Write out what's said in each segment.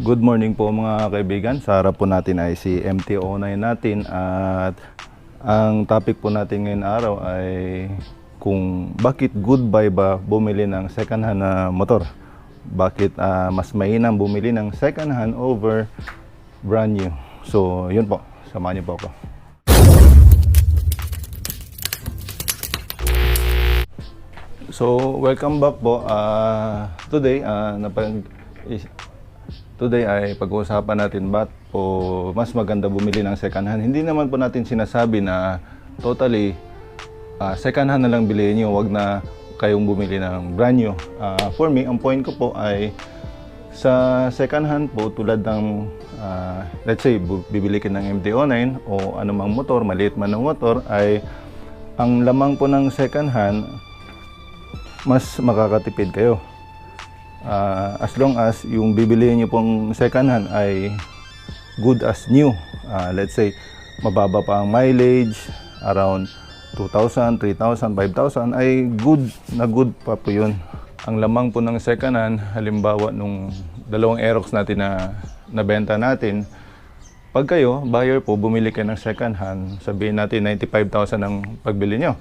Good morning po mga kaibigan. Sa harap po natin ay si MT-09 natin at ang topic po natin ngayong araw ay kung bakit good buy ba bumili ng second hand na motor. Bakit ah, mas mainam bumili ng second hand over brand new. So yun po, samahan niyo po ako. So, welcome back po. Ah, today, ah, napag today ay pag-uusapan natin ba't po mas maganda bumili ng second hand. Hindi naman po natin sinasabi na totally ah, second hand na lang bilhin niyo, wag na kayong bumili ng brand new. Ah, for me, ang point ko po ay sa second hand po tulad ng ah, let's say bibili ka ng MT-09 o anumang motor, maliit man ng motor ay ang lamang po ng second hand mas makakatipid kayo. Ah, as long as yung bibilihin niyo pong second hand ay good as new. Ah, let's say, mababa pa ang mileage, around 2,000, 3,000, 5,000, ay good na good pa po yun. Ang lamang po ng second hand, halimbawa nung dalawang Aerox natin na nabenta natin, pag kayo, buyer po, bumili kayo ng second hand, sabihin natin 95,000 ang pagbili nyo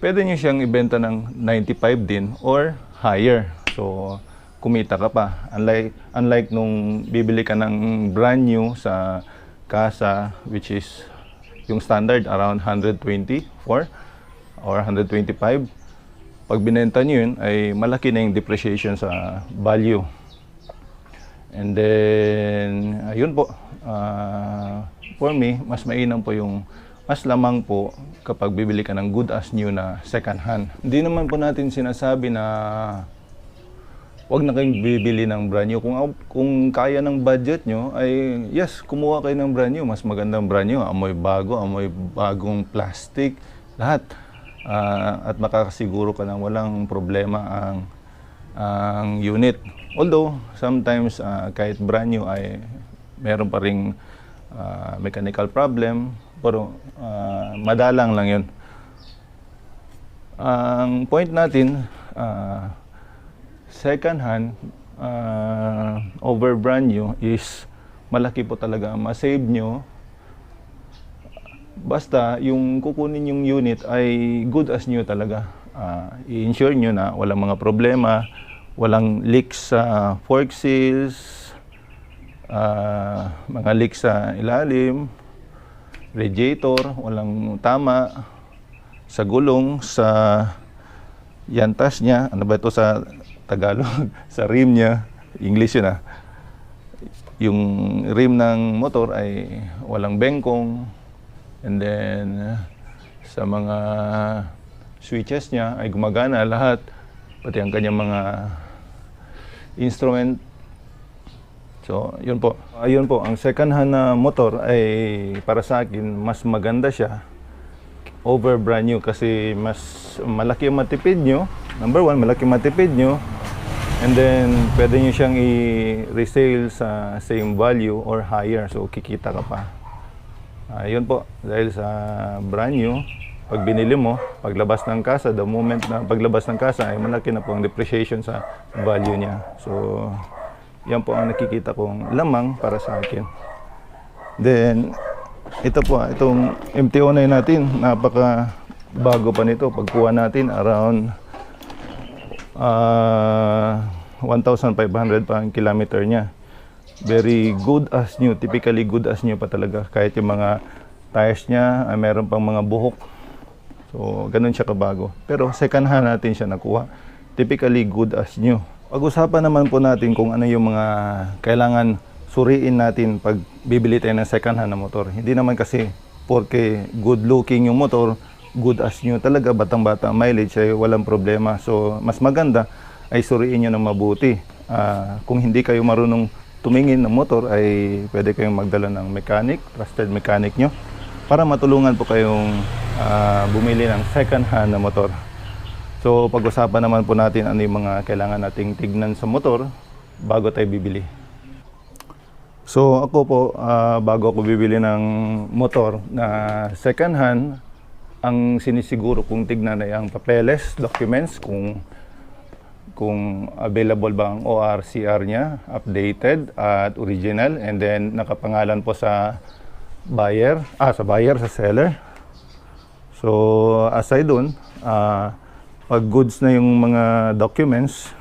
pwede nyo siyang ibenta ng 95 din or higher. So, kumita ka pa. Unlike, unlike nung bibili ka ng brand new sa kasa, which is yung standard around 124 or 125. Pag binenta nyo yun, ay malaki na yung depreciation sa value. And then, ayun po, ah, for me, mas mainam po yung mas lamang po kapag bibili ka ng good as new na second hand. Hindi naman po natin sinasabi na wag na kayong bibili ng brand new. Kung, kung kaya ng budget nyo, ay yes, kumuha kayo ng brand new. Mas magandang brand new. Amoy bago, amoy bagong plastic, lahat. Ah, at makakasiguro ka ng walang problema ang ang unit. Although, sometimes ah, kahit brand new ay meron pa ring ah, mechanical problem, pero ah, madalang lang yun. Ang point natin, ah, second hand ah, over brand new is malaki po talaga masave nyo. Basta yung kukunin yung unit ay good as new talaga. Ah, i-insure nyo na walang mga problema, walang leaks sa fork seals, ah, mga leaks sa ilalim, radiator, walang tama, sa gulong, sa yantas niya, ano ba ito sa Tagalog, sa rim niya, English yun ah. Yung rim ng motor ay walang bengkong, and then sa mga switches niya ay gumagana lahat, pati ang kanyang mga instrument So, yun po. Ayun po, ang second hand na motor ay para sa akin mas maganda siya over brand new kasi mas malaki ang matipid nyo. Number one, malaki matipid nyo. And then, pwede nyo siyang i-resale sa same value or higher. So, kikita ka pa. Ayun po, dahil sa brand new, pag binili mo, paglabas ng kasa, the moment na paglabas ng kasa ay malaki na po ang depreciation sa value niya. So, yan po ang nakikita kong lamang para sa akin. Then, ito po, itong MT-09 natin, napaka bago pa nito. Pagkuha natin, around ah 1,500 pa ang kilometer niya. Very good as new, typically good as new pa talaga. Kahit yung mga tires niya, ay meron pang mga buhok. So, ganun siya kabago. Pero second hand natin siya nakuha. Typically good as new. Pag-usapan naman po natin kung ano yung mga kailangan suriin natin pag bibili tayo ng second hand na motor. Hindi naman kasi porque good looking yung motor, good as new talaga, batang-bata ang mileage ay walang problema. So, mas maganda ay suriin nyo ng mabuti. Ah, kung hindi kayo marunong tumingin ng motor ay pwede kayong magdala ng mechanic, trusted mechanic nyo para matulungan po kayong ah, bumili ng second hand na motor. So pag-usapan naman po natin ano yung mga kailangan nating tignan sa motor bago tayo bibili. So ako po, ah, bago ako bibili ng motor na second hand, ang sinisiguro kong tignan ay ang papeles, documents, kung kung available ba ang ORCR niya, updated at original, and then nakapangalan po sa buyer, ah, sa buyer, sa seller. So, aside dun, ah, pag goods na yung mga documents,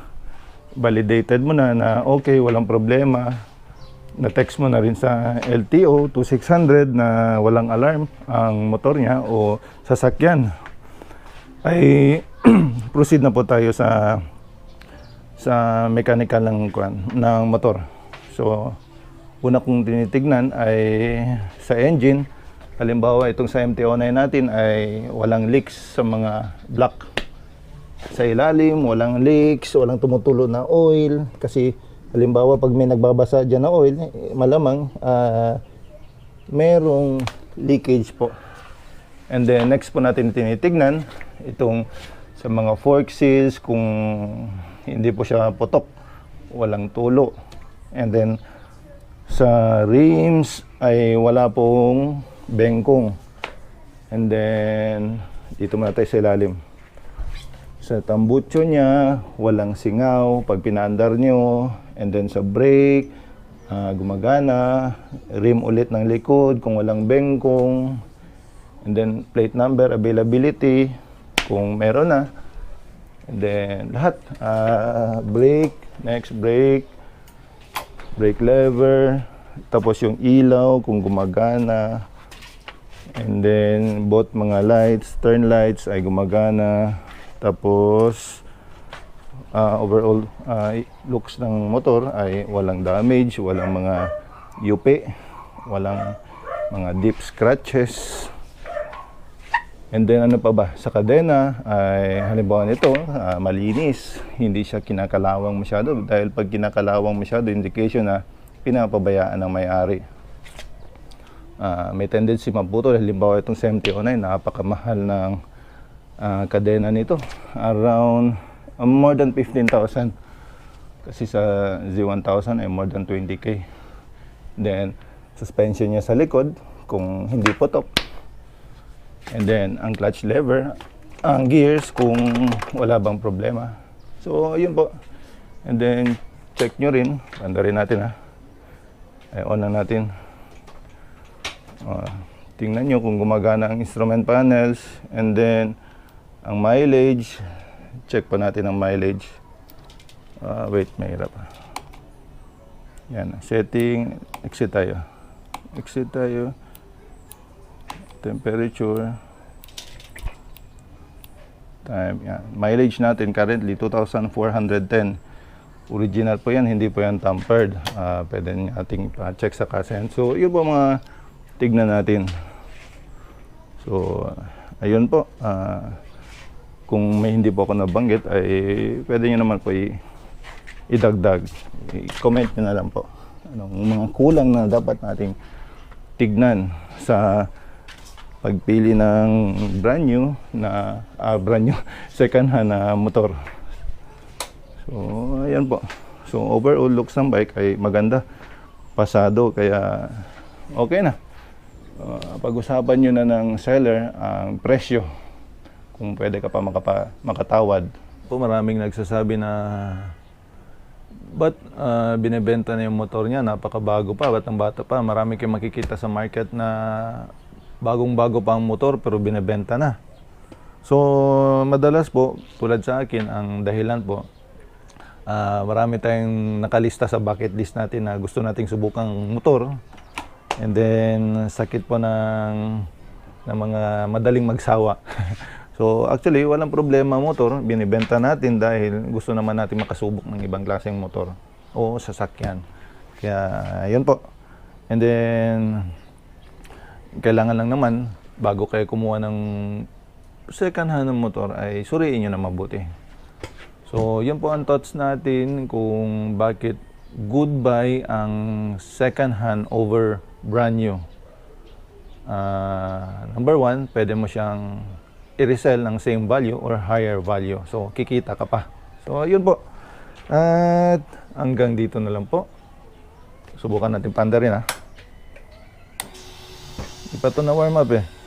validated mo na na okay, walang problema, na-text mo na rin sa LTO 2600 na walang alarm ang motor niya o sasakyan, ay proceed na po tayo sa sa mechanical ng ng motor. So, una kong tinitignan ay sa engine. Halimbawa, itong sa MT-09 natin ay walang leaks sa mga block. Sa ilalim, walang leaks, walang tumutulo na oil. Kasi, halimbawa, pag may nagbabasa dyan na oil, malamang ah, merong leakage po. And then, next po natin tinitignan, itong sa mga fork seals, kung hindi po siya putok, walang tulo. And then, sa rims ay wala pong bengkong. And then, dito muna tayo sa ilalim. Sa tambucho niya, walang singaw pag pinaandar nyo. And then sa brake, ah, gumagana. Rim ulit ng likod kung walang bengkong. And then plate number, availability, kung meron na. And then lahat, ah, brake, next brake, brake lever, tapos yung ilaw kung gumagana. And then both mga lights, turn lights ay gumagana. Tapos ah, overall ah, looks ng motor ay walang damage, walang mga yupi, walang mga deep scratches. And then ano pa ba? Sa kadena ay halimbawa nito, ah, malinis. Hindi siya kinakalawang masyado dahil pag kinakalawang masyado, indication na pinapabayaan ng may-ari. Ah, may tendency maputol. Halimbawa itong CMT-09, napakamahal ng ah, kadena nito. Around ah, more than 15,000. Kasi sa Z1000 ay more than 20k. Then, suspension niya sa likod kung hindi putok. And then, ang clutch lever, ang gears kung wala bang problema. So, yun po. And then, check nyo rin. Banda rin natin ha. Ay, on na natin. Ah, tingnan nyo kung gumagana ang instrument panels. And then, ang mileage. Check pa natin ang mileage. Ah, wait, mahirap. Yan, setting. Exit tayo. Exit tayo temperature time yan. mileage natin currently 2,410 original po yan hindi po yan tampered Ah, pwede nating pa-check sa kasen so yun po mga tignan natin so ayun po Ah, kung may hindi po ako nabanggit ay pwede nyo naman po idagdag i-comment nyo na lang po anong mga kulang na dapat nating tignan sa pagpili ng brand new na ah, brand new second hand na motor. So, ayan po. So, overall looks ng bike ay maganda. Pasado kaya okay na. Ah, pag-usapan nyo na ng seller ang presyo kung pwede ka pa makapa, makatawad. Po maraming nagsasabi na Ba't ah, binebenta na yung motor niya? Napakabago pa, ba't ang bata pa? Marami kayong makikita sa market na bagong-bago pa ang motor pero binebenta na. So, madalas po, tulad sa akin, ang dahilan po, ah, marami tayong nakalista sa bucket list natin na gusto nating subukang motor. And then, sakit po ng, ng mga madaling magsawa. so, actually, walang problema motor. Binibenta natin dahil gusto naman natin makasubok ng ibang klaseng motor o sasakyan. Kaya, yun po. And then, kailangan lang naman, bago kayo kumuha ng second hand ng motor, ay suriin nyo na mabuti. So, yun po ang thoughts natin kung bakit good buy ang second hand over brand new. Ah, number one, pwede mo siyang i-resell ng same value or higher value. So, kikita ka pa. So, yun po. At hanggang dito na lang po. Subukan natin panda rin ha. Di pa ito na warm up eh.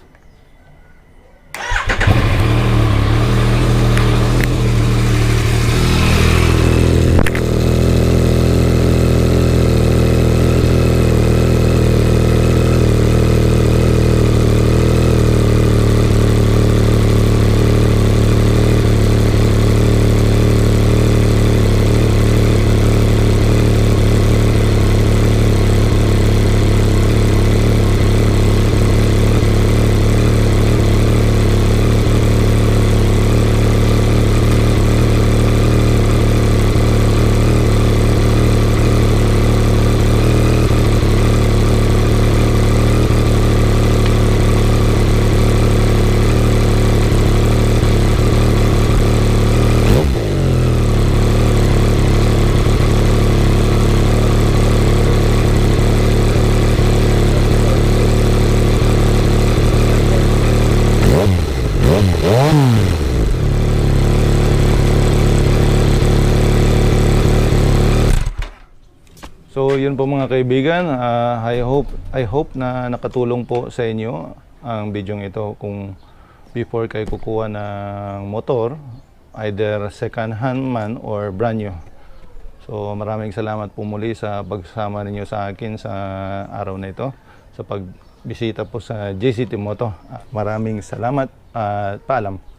Yun po mga kaibigan. Ah, I hope I hope na nakatulong po sa inyo ang video ito kung before kayo kukuha ng motor, either second hand man or brand new. So maraming salamat po muli sa pagsama ninyo sa akin sa araw na ito sa pagbisita po sa JCT Moto. Ah, Maraming salamat at paalam.